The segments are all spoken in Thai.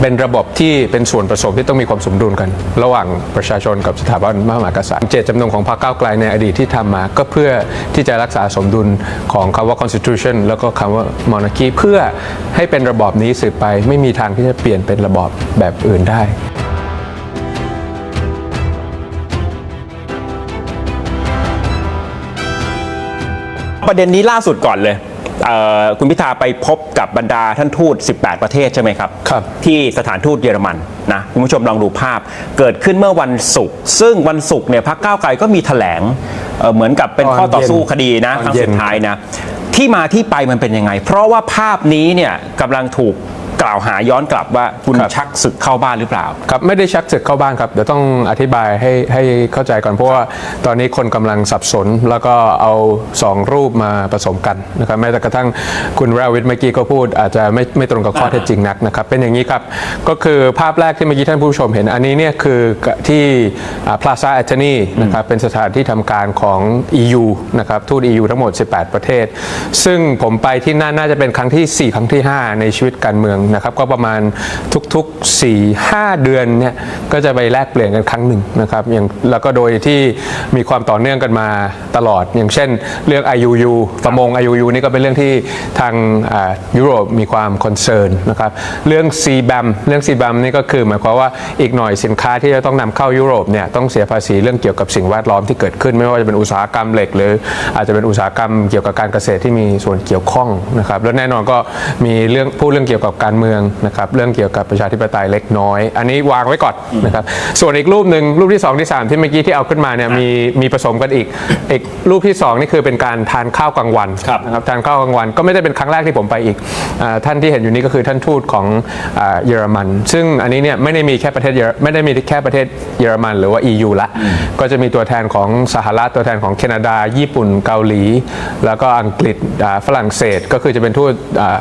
เป็นระบบที่เป็นส่วนผสมที่ต้องมีความสมดุลกัน ระหว่างประชาชนกับสถาบันพระมหากษัตริย์เจตจำนงของพรรคก้าวไกลในอดีตที่ทำมา ก็เพื่อที่จะรักษาสมดุลของคำว่า constitution แล้วก็คำว่า monarchy เพื่อให้เป็นระบอบนี้สืบไป ไม่มีทางที่จะเปลี่ยนเป็นระบอบแบบอื่นได้ประเด็นนี้ล่าสุดก่อนเลย คุณพิธาไปพบกับบรรดาท่านทูต 18 ประเทศใช่ไหมครับครับ ที่สถานทูตเยอรมันนะคุณผู้ชมลองดูภาพเกิดขึ้นเมื่อวันศุกร์ซึ่งวันศุกร์เนี่ยพรรคก้าวไกลก็มีแถลงเอ่อเหมือนกับเป็นข้อต่อสู้คดีนะตอนครั้งเย็นสุดท้ายนะที่มาที่ไปมันเป็นยังไง เพราะว่าภาพนี้เนี่ยกำลังถูก กล่าวหาย้อนกลับว่าคุณครับ ชักศึกเข้าบ้านหรือเปล่า ครับไม่ได้ชักศึกเข้าบ้านครับเดี๋ยวต้องอธิบายให้ให้เข้าใจก่อนเพราะว่าตอนนี้คนกำลังสับสน แล้วก็เอาสองรูปมาผสมกันนะครับแม้แต่กระทั่งคุณราวิทย์เมื่อกี้ก็พูดอาจจะไม่ไม่ตรงกับข้อเท็จจริงนักนะครับเป็นอย่างนี้ครับก็คือภาพแรกที่เมื่อกี้ท่านผู้ชมเห็นอันนี้เนี่ยคือที่พลาซ่าแอตนีนะครับเป็นสถานที่ทำการของ EU นะครับทูต EU ทั้งหมด 18 ประเทศ ซึ่งผมไปที่นั่นน่าจะเป็นครั้งที่ 4 ครั้งที่ 5 ในชีวิตการเมืองนะครับก็ประมาณทุกๆ 4-5 เดือนเนี่ยก็จะไปแลกเปลี่ยนกันครั้งหนึ่งนะครับอย่างแล้วก็โดยที่มีความต่อเนื่องกันมาตลอด อย่างเช่นเรื่อง IUU ประมง IUU นี่ก็เป็นเรื่องที่ทางยุโรปมีความคอนเซิร์นนะครับเรื่อง CBAM เรื่อง CBAM นี่ก็คือหมายความว่าอีกหน่อยสินค้าที่จะต้องนำเข้ายุโรปเนี่ยต้องเสียภาษีเรื่องเกี่ยวกับสิ่งแวดล้อมที่เกิดขึ้น ไม่ว่าจะเป็นอุตสาหกรรมเหล็ก หรืออาจจะเป็นอุตสาหกรรมเกี่ยวกับการเกษตรที่มีส่วนเกี่ยวข้องนะครับแล้วแน่นอนก็มีเรื่องพูดเรื่องเกี่ยวกับการเมืองนะครับเรื่องเกี่ยวกับประชาธิปไตยเล็กน้อย อันนี้วางไว้ก่อนนะครับส่วนอีกรูปหนึ่งรูปที่ 2 ที่ 3 ที่เมื่อกี้ที่เอาขึ้นมาเนี่ยมีมีผสมกันอีกอีกรูปที่ 2 นี่คือเป็นการทานข้าวกลางวันครับนะครับทานข้าวกลางวันก็ไม่ได้เป็นครั้งแรกที่ผมไปอีกอาท่านที่เห็นอยู่นี้ก็คือท่านทูตของอาเยอรมัน ซึ่งอันนี้เนี่ยไม่ได้มีแค่ประเทศเยอรไม่ได้มีแค่ประเทศเยอรมันหรือว่า EU ละก็จะมีตัวแทนของสหรัฐตัวแทนของแคนาดา ญี่ปุ่นเกาหลี แล้วก็อังกฤษอ่าฝรั่งเศสก็คือจะเป็นทูตอ่า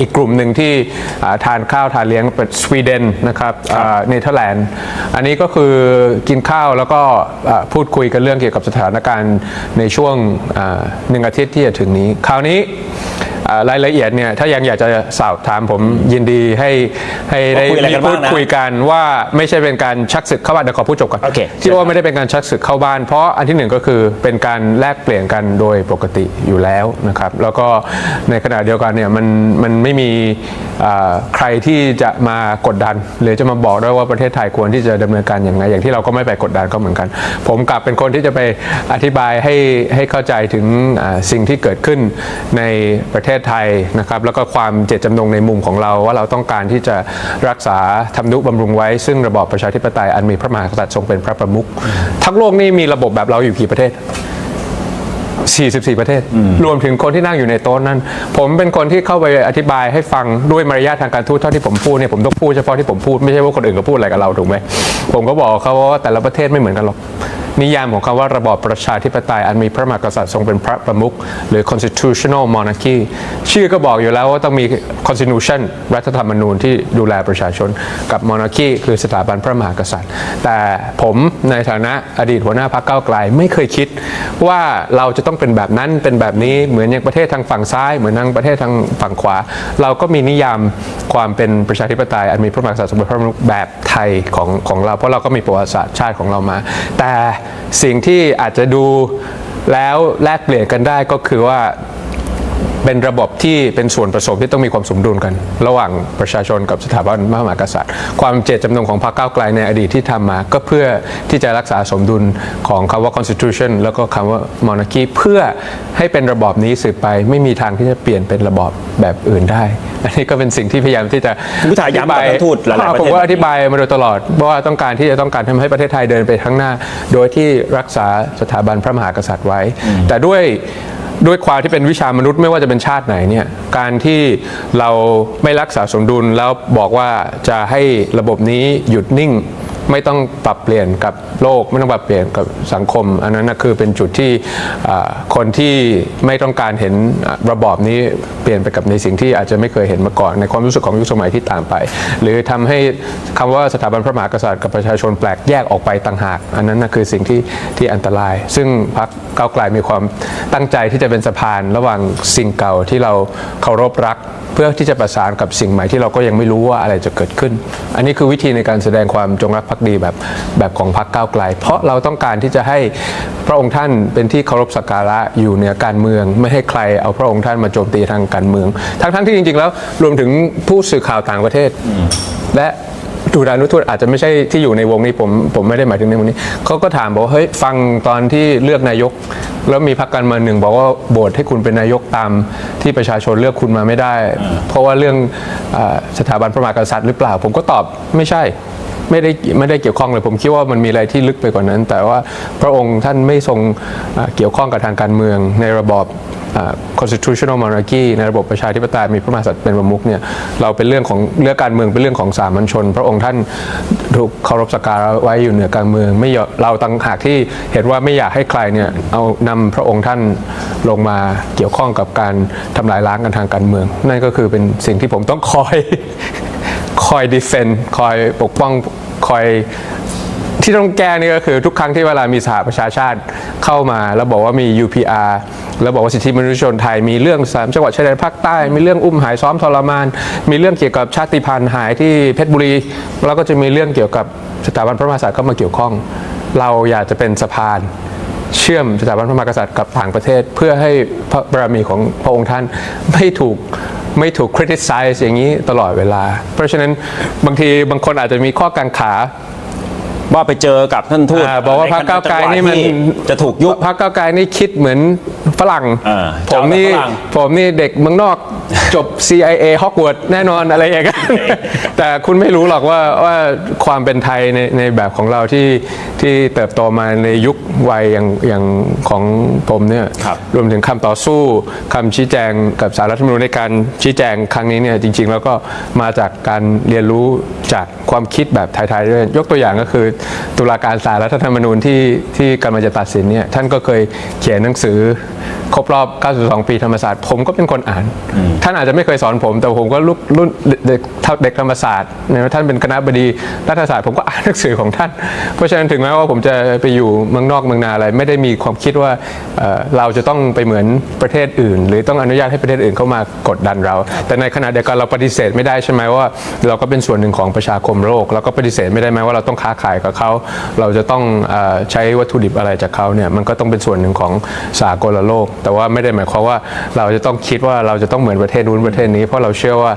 อีกกลุ่มหนึ่งที่อ่าทานข้าวทานเลี้ยงเป็นสวีเดนนะครับอ่าเนเธอร์แลนด์อันนี้ก็คือกินข้าวแล้วก็อ่าพูดคุยกันเรื่องเกี่ยวกับสถานการณ์ในช่วงอ่าหนึ่งอาทิตย์ที่จะถึงนี้ คราวนี้อ่า รายละเอียดเนี่ยถ้ายังอยากจะสอบถามผมยินดีให้ให้ได้ว่าคุยอะไรมีกันพูบ้างดนะคุยกันว่าไม่ใช่เป็นการชักศึกเข้าบ้านเดี๋ยวขอพูดจบก่อนโอเคที่ว่าไม่ได้เป็นการชักศึกเข้าบ้าน เพราะอันที่หนึ่งก็คือเป็นการแลกเปลี่ยนกันโดยปกติอยู่แล้วนะครับแล้วก็ในขณะเดียวกันเนี่ยมันมันไม่มีอ่าใครที่จะมากดดัน หรือจะมาบอกได้ว่าประเทศไทยควรที่จะดำเนินการอย่างไรอย่างที่เราก็ไม่ไปกดดันก็เหมือนกัน ผมกลับเป็นคนที่จะไปอธิบายให้ให้เข้าใจถึงอ่าสิ่งที่เกิดขึ้นในประเทศไทยนะครับแล้วก็ความเจตจำนงในมุมของเราว่าเราต้องการที่จะรักษาทำนุบำรุงไว้ ซึ่งระบอบประชาธิปไตยอันมีพระมหากษัตริย์ทรงเป็นพระประมุขทั้งโลกนี่มีระบบแบบเราอยู่กี่ประเทศ 44 ประเทศ รวมถึงคนที่นั่งอยู่ในโต๊ะนั้น ผมเป็นคนที่เข้าไปอธิบายให้ฟังด้วยมารยาททางการทูตเท่าที่ผมพูดเนี่ยผมต้องพูดเฉพาะที่ผมพูดไม่ใช่ว่าคนอื่นก็พูดอะไรกับเราถูกไหมผมก็บอกเขาว่าแต่ละประเทศไม่เหมือนกันหรอก นิยามของคำว่าระบอบประชาธิปไตยอันมีพระมหากษัตริย์ทรงเป็นพระประมุขหรือ constitutional monarchy ชื่อก็บอกอยู่แล้วว่าต้องมี constitution รัฐธรรมนูญที่ดูแลประชาชนกับ monarchy คือสถาบันพระมหากษัตริย์ แต่ผมในฐานะอดีตหัวหน้าพรรคก้าวไกลไม่เคยคิดว่าเราจะต้องเป็นแบบนั้นเป็นแบบนี้เหมือนอย่างประเทศทางฝั่งซ้าย เหมือนทางประเทศทางฝั่งขวา เราก็มีนิยามความเป็นประชาธิปไตยอันมีพระมหากษัตริย์ทรงเป็นพระประมุขแบบไทยของของเราเพราะเราก็มีประวัติศาสตร์ชาติของเรามา แต่สิ่งที่อาจจะดูแล้วแลกเปลี่ยนกันได้ก็คือว่า เป็นระบบที่เป็นส่วนผสมที่ต้องมีความสมดุลกัน ระหว่างประชาชนกับสถาบันพระมหากษัตริย์ ความเจตจำนงของพรรคก้าวไกลในอดีตที่ทำมา ก็เพื่อที่จะรักษาสมดุลของคำว่า constitution แล้วก็คำว่า monarchy เพื่อให้เป็นระบอบนี้สืบไปไม่มีทางที่จะเปลี่ยนเป็นระบอบแบบอื่นได้ อันนี้ก็เป็นสิ่งที่พยายามที่จะคุณพิธาย้ำกับท่านทูตหลายๆประเทศผมก็อธิบายมาโดยตลอดว่าต้องการที่จะต้องการทำให้ประเทศไทยเดินไปข้างหน้า โดยที่รักษาสถาบันพระมหากษัตริย์ไว้ แต่ด้วย ด้วยความที่เป็นวิชามนุษย์ไม่ว่าจะเป็นชาติไหนเนี่ยการที่เราไม่รักษาสมดุลแล้วบอกว่าจะให้ระบบนี้หยุดนิ่ง ไม่ต้องปรับเปลี่ยนกับโลก ไม่ต้องปรับเปลี่ยนกับสังคม อันนั้นนะคือเป็นจุดที่คนที่ไม่ต้องการเห็นระบอบนี้เปลี่ยนไปกับในสิ่งที่อาจจะไม่เคยเห็นมาก่อนในความรู้สึกของยุคสมัยที่ต่างไป หรือทำให้คำว่าสถาบันพระมหากษัตริย์กับประชาชนแปลกแยกออกไปต่างหาก อันนั้นนะคือสิ่งที่ที่อันตราย ซึ่งพรรคก้าวไกลมีความตั้งใจที่จะเป็นสะพานระหว่างสิ่งเก่าที่เราเคารพรัก เพื่อที่จะประสานกับสิ่งใหม่ที่เราก็ยังไม่รู้ว่าอะไรจะเกิดขึ้น อันนี้คือวิธีในการแสดงความจงรักภักดีแบบแบบของพรรคก้าวไกล เพราะเราต้องการที่จะให้พระองค์ท่านเป็นที่เคารพสักการะอยู่เหนือการเมือง ไม่ให้ใครเอาพระองค์ท่านมาโจมตีทางการเมือง ทั้งๆที่จริง ๆ แล้วรวมถึงผู้สื่อข่าวต่างประเทศและทูตานุทูตอาจจะไม่ใช่ที่อยู่ในวงนี้ผมผมไม่ได้หมายถึงในวงนี้เขาก็ถามบอกว่าเฮ้ยฟังตอนที่เลือกนายก แล้วมีพรรคการเมืองหนึ่งบอกว่าโบสให้คุณเป็นนายกตามที่ประชาชนเลือกคุณมาไม่ได้ เพราะว่าเรื่องอสถาบันพระมหากษัตริย์หรือเปล่า ผมก็ตอบไม่ใช่ ไม่ได้ไม่ได้เกี่ยวข้องเลยผมคิดว่ามันมีอะไรที่ลึกไปกว่านั้น แต่ว่าพระองค์ท่านไม่ทรงเกี่ยวข้องกับทางการเมืองในระบอบ constitutional monarchy ในระบบประชาธิปไตยมีพระมหากษัตริย์เป็นประมุขเนี่ยเราเป็นเรื่องของเรื่องการเมืองเป็นเรื่องของสามัญชน พระองค์ท่านถูกเคารพสักการะไว้อยู่เหนือการเมือง ไม่เราต่างหากที่เห็นว่าไม่อยากให้ใครเนี่ยเอานำพระองค์ท่านลงมาเกี่ยวข้องกับการทำลายล้างกันทางการเมือง นั่นก็คือเป็นสิ่งที่ผมต้องคอย คอยดีเฟนคอยปกป้องคอยที่ต้องแก้นี่ก็คือทุกครั้งที่เวลามีสหประชาชาติเข้ามา แล้วบอกว่ามี UPR แล้วบอกว่าสิทธิมนุษยชนไทยมีเรื่องสามจังหวัดชายแดนภาคใต้ มีเรื่องอุ้มหายซ้อมทรมาน มีเรื่องเกี่ยวกับชาติพันธุ์หายที่เพชรบุรี แล้วก็จะมีเรื่องเกี่ยวกับสถาบันพระมหากษัตริย์เข้ามาเกี่ยวข้อง เราอยากจะเป็นสะพานเชื่อมสถาบันพระมหากษัตริย์กับต่างประเทศ เพื่อให้พระบารมีของพระองค์ท่านไม่ถูก ไม่ถูก criticize อย่างนี้ตลอดเวลา เพราะฉะนั้นบางทีบางคนอาจจะมีข้อกังขา ว่าไปเจอกับท่านทูตอ่าบอกว่าพรรคก้าวไกลนี่มันที่จะถูกยุบพรรคก้าวไกลนี่คิดเหมือนฝรั่งอ่าผมนี่จะเอาแบบฝรั่งผมนี่เด็กเมืองนอกจบ CIA ฮอกวอตส์แน่นอนอะไรอย่างเงี้ย แต่คุณไม่รู้หรอกว่าว่าความเป็นไทยในในแบบของเราที่ที่เติบโตมาในยุควัยอย่างอย่างของผมเนี่ยครับ รวมถึงคำต่อสู้คำชี้แจงกับสารรัฐธรรมนูญในการชี้แจงครั้งนี้เนี่ยจริง ๆ แล้วก็มาจากการเรียนรู้จากความคิดแบบไทยๆด้วยยกตัวอย่างก็คือตุลาการสารรัฐธรรมนูญที่ที่กำลังจะตัดสินเนี่ยท่านก็เคยเขียนหนังสือครบรอบ 92 ปีธรรมศาสตร์ ผมก็เป็นคนอ่าน ท่านอาจจะไม่เคยสอนผม แต่ผมก็ลุกรุ่นเด็กเด็กธรรมศาสตร์เนี่ยท่านเป็นคณะบดีรัฐศาสตร์ผมก็อ่านหนังสือของท่าน เพราะฉะนั้นถึงแม้ว่าผมจะไปอยู่เมืองนอกเมืองนาอะไร ไม่ได้มีความคิดว่าเอ่อเราจะต้องไปเหมือนประเทศอื่น หรือต้องอนุญาตให้ประเทศอื่นเข้ามากดดันเรา แต่ในขณะเดียวกันเราปฏิเสธไม่ได้ใช่ไหมว่า เราก็เป็นส่วนหนึ่งของประชาคมโลก เราก็ปฏิเสธไม่ได้ไหมว่าเราต้องค้าขายกับเขา เราจะต้องอใช้วัตถุดิบอะไรจากเขาเนี่ยมันก็ต้องเป็นส่วนหนึ่งของสากลโลก แต่ว่าไม่ได้หมายความว่าเราจะต้องคิดว่าเราจะต้องเหมือนประเทศนู้นประเทศนี้ เพราะเราเชื่อว่า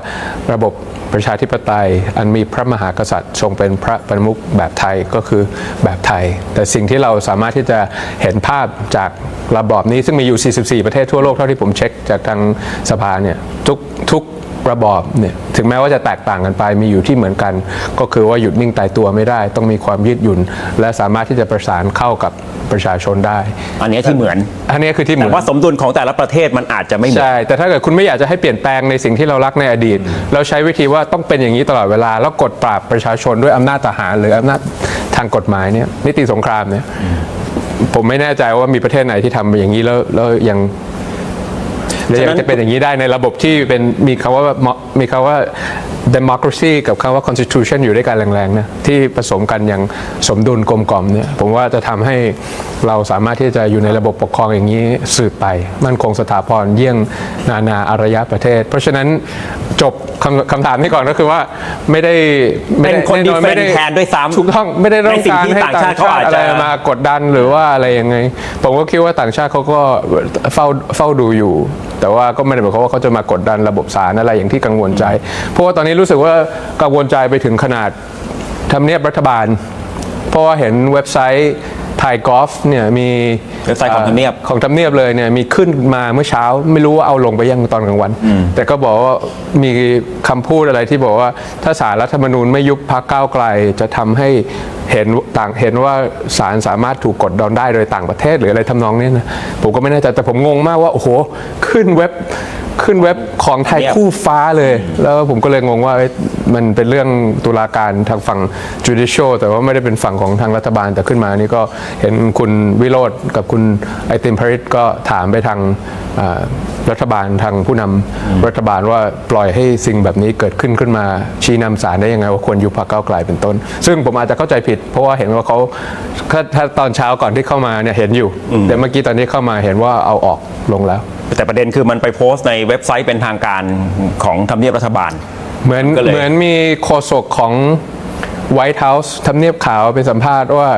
ระบบประชาธิปไตย อันมีพระมหากษัตริย์ทรงเป็นพระประมุขแบบไทยก็คือแบบไทย แต่สิ่งที่เราสามารถที่จะเห็นภาพจากระบอบนี้ซึ่งมีอยู่ 44 ประเทศทั่วโลกเท่าที่ผมเช็คจากทางสภาเนี่ยทุกทุก ระบอบเนี่ยถึงแม้ว่าจะแตกต่างกันไปมีอยู่ที่เหมือนกัน ก็คือว่าหยุดนิ่งตายตัวไม่ได้ ต้องมีความยืดหยุ่น และสามารถที่จะประสานเข้ากับประชาชนได้ อันนี้ที่เหมือน อันนี้คือที่เหมืแต่อนว่าสมดุลของแต่ละประเทศมันอาจจะไม่เหมือนใช่แต่ถ้าเกิดคุณไม่อยากจะให้เปลี่ยนแปลงในสิ่งที่เรารักในอดีต เราใช้วิธีว่าต้องเป็นอย่างนี้ตลอดเวลา แล้วกดปราบประชาชนด้วยอำนาจทหาร หรืออำนาจทางกฎหมายเนี่ยนิติสงครามเนี่ยผมไม่แน่ใจว่ามีประเทศไหนที่ทำอย่างนี้แล้วแล้วยัง แล้วยังฉะนั้นจะเป็นอย่างนี้ได้ในระบบที่เป็นมีคำว่ามีคำว่า democracy กับคำว่า constitution อยู่ด้วยกันแรงๆนะที่ผสมกันอย่างสมดุลกลมกล่อมเนี่ยผมว่าจะทำให้เราสามารถที่จะอยู่ในระบบปกครองอย่างนี้สืบไป มั่นคงสถาพรเยี่ยงนานาอารยประเทศ เพราะฉะนั้นจบคำคำถามนี้ก่อนก็คือว่าไม่ได้ไม่ได้เป็นคนแอ defend แทนด้วยซ้ำถูกต้องไม่ได้ต้องในสิ่งการที่ให้ต่างต่างชาติเขาชาอาติจอะไรจะมากดดันหรือว่าอะไรยังไง ผมก็คิดว่าต่างชาติเขาก็เฝ้าเฝ้าดูอยู่แต่ว่าก็ไม่ได้หมายความว่าเขาจะมากดดันระบบสารอะไรอย่างที่กังวลใจ เพราะว่าตอนนี้รู้สึกว่ากังวลใจไปถึงขนาดทำเนียบรัฐบาล เพราะว่าเห็นเว็บไซต์ ไทยกอล์ฟเนี่ยมีเว็บไซต์ของทำเนียบของทำเนียบเลยเนี่ยมีขึ้นมาเมื่อเช้าไม่รู้ว่าเอาลงไปยังตอนกลางวัน แต่ก็บอกว่ามีคำพูดอะไรที่บอกว่าถ้าสารรัฐธรรมนูญไม่ยุบพักก้าวไกล จะทำให้เห็นต่างเห็นว่าศาลสามารถถูกกดดอนได้โดยต่างประเทศหรืออะไรทำนองนี้นะผมก็ไม่แน่ใจแต่ผมงงมากว่าโอ้โหขึ้นเว็บ ขึ้นเว็บของไทยคู่ฟ้าเลย แล้วผมก็เลยงงว่าเอ๊ะมันเป็นเรื่องตุลาการทางฝั่ง judicial แต่ว่าไม่ได้เป็นฝั่งของทางรัฐบาลแต่ขึ้นมานี่ก็เห็นคุณวิโรธกับคุณไอติมพริตก็ถามไปทางอ่ารัฐบาลทางผู้นำรัฐบาลว่าปล่อยให้สิ่งแบบนี้เกิดขึ้นขึ้นมาชี้นำสารได้ยังไงว่าควรยุบพรรคก้าวไกลเป็นต้น ซึ่งผมอาจจะเข้าใจผิด เพราะว่าเห็นว่าเขาถ้าถ้าตอนเช้าก่อนที่เข้ามาเนี่ยเห็นอยู่ แต่เมื่อกี้ตอนนี้เข้ามาเห็นว่าเอาออกลงแล้วแต่ประเด็นคือมันไปโพสต์ในเว็บไซต์เป็นทางการของทำเนียบรัฐบาล เหมือนก็เลย เหมือนมีโฆษกของ White House ทำเนียบขาวไปสัมภาษณ์ว่า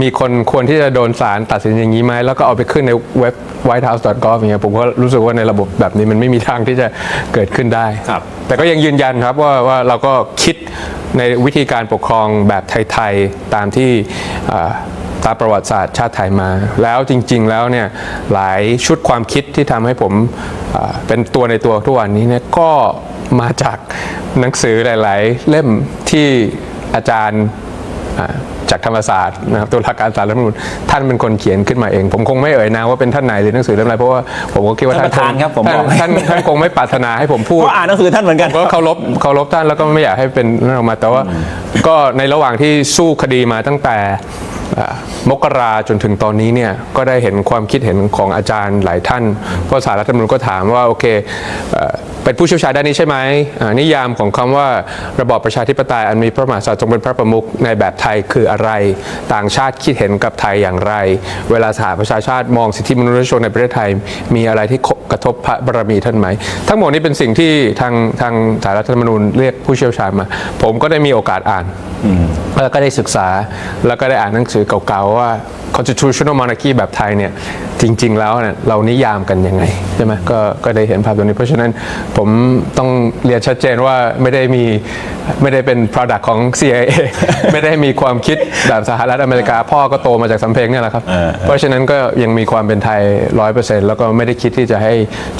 มีคนควรที่จะโดนศาลตัดสินอย่างนี้ไหม แล้วก็เอาไปขึ้นในเว็บ whitehouse.gov อย่างเงี้ยผมก็รู้สึกว่าในระบบแบบนี้มันไม่มีทางที่จะเกิดขึ้นได้ ครับ แต่ก็ยังยืนยันครับว่าว่าเราก็คิดในวิธีการปกครองแบบไทย ๆ ตามที่อ่า ตามประวัติศาสตร์ชาติไทยมา แล้วจริง ๆ แล้วเนี่ยหลายชุดความคิดที่ทำให้ผมอ่าเป็นตัวในตัวทุกวันนี้เนี่ยก็มาจากหนังสือหลาย ๆ เล่มที่อาจารย์อ่าจากธรรมศาสตร์นะครับตุลาการศาลรัฐธรรมนูญท่านเป็นคนเขียนขึ้นมาเอง ผมคงไม่เอ่ยนามว่าเป็นท่านไหนหรือหนังสือเล่มอะไรเพราะว่าผมก็คิดว่าท่านท่านประธานครับผมท่านบอกท่านท่านคงไม่ปรารถนาให้ผมพูดก็อ่านหนังสือท่านเหมือนกันผมก็เคารพเคารพท่านแล้วก็ไม่อยากให้เป็นนั่นออกมาแต่ว่า ก็ในระหว่างที่สู้คดีมาตั้งแต่อ่า มกราจนถึงตอนนี้เนี่ยก็ได้เห็นความคิดเห็นของอาจารย์หลายท่านเพราะสารรัฐธรรมนูญก็ถามว่าโอเค เอ่อเป็นผู้เชี่ยวชาญด้านนี้ใช่ไหมอ่านิยามของคำว่าระบอบประชาธิปไตยอันมีพระมหากษัตริย์ทรงเป็นพระประมุขในแบบไทยคืออะไร ต่างชาติคิดเห็นกับไทยอย่างไร เวลาสหประชาชาติมองสิทธิมนุษยชนในประเทศไทย มีอะไรที่กระทบพระบารมีท่านไหม ทั้งหมดนี้เป็นสิ่งที่ทางทางสารรัฐธรรมนูญเรียกผู้เชี่ยวชาญมา ผมก็ได้มีโอกาสอ่านแล้วก็ได้ศึกษาแล้วก็ได้อ่านหนังสือเก่าๆว่า constitutional monarchy แบบไทยเนี่ยจริง ๆ แล้วเนี่ยเรานิยามกันยังไงใช่ไหมก็ก็ได้เห็นภาพตรงนี้เพราะฉะนั้นผมต้องเรียนชัดเจนว่าไม่ได้มีไม่ได้เป็น product ของ CIA ไม่ได้มีความคิดแบบสหรัฐอเมริกา พ่อก็โตมาจากสำเพ็งเนี่ยแหละครับ เพราะฉะนั้นก็ยังมีความเป็นไทยร้อยเปอร์เซ็นต์แล้วก็ไม่ได้คิดที่จะให้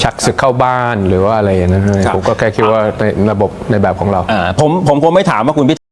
ชักศึกเข้าบ้านหรือว่าอะไรอย่างนั้นครับผมก็แค่คิดว่าในระบบในแบบของเราอ่าผมผมคงไม่ถามว่าคุณพิ